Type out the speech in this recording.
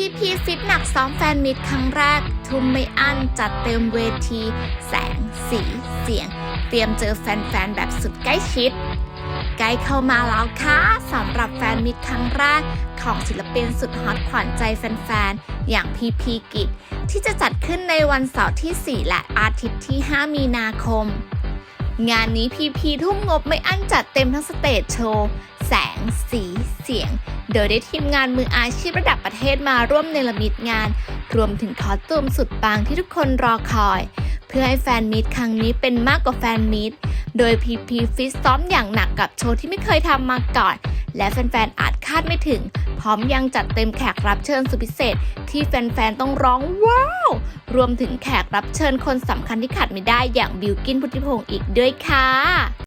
พีพีฟิตหนักซ้อมแฟนมิตรครั้งแรก ทุ่มไม่อั้นจัดเต็มเวที แสง สี เสียง เตรียมเจอแฟนๆ แบบสุดใกล้ชิด ใกล้เข้ามาแล้วค่ะสำหรับแฟนมิตรครั้งแรก ของศิลปินสุดฮอตขวัญใจแฟนๆ อย่างพีพีกิจที่จะจัดขึ้นในวันเสาร์ที่ 4 และอาทิตย์ที่ 5 มีนาคม งานนี้พีพีทุ่มงบไม่อั้นจัดเต็มทั้งสเตจโชว์ แสง สี เสียง โดยได้ทีมงานมืออาชีพระดับประเทศมาร่วมเนรมิตงาน รวมถึงคอสตูมสุดปังที่ทุกคนรอคอย เพื่อให้แฟนมิตรครั้งนี้เป็นมากกว่าแฟนมิตรโดยพีพีฟิตซ้อมอย่างหนักกับโชว์ที่ไม่เคยทำมาก่อน และแฟนๆอาจคาดไม่ถึง พร้อมยังจัดเต็มแขกรับเชิญสุดพิเศษ ที่แฟนๆต้องร้องว้าว รวมถึงแขกรับเชิญคนสำคัญที่ขาดไม่ได้อย่างบิวกินพุทธิพงศ์อีกด้วยค่ะ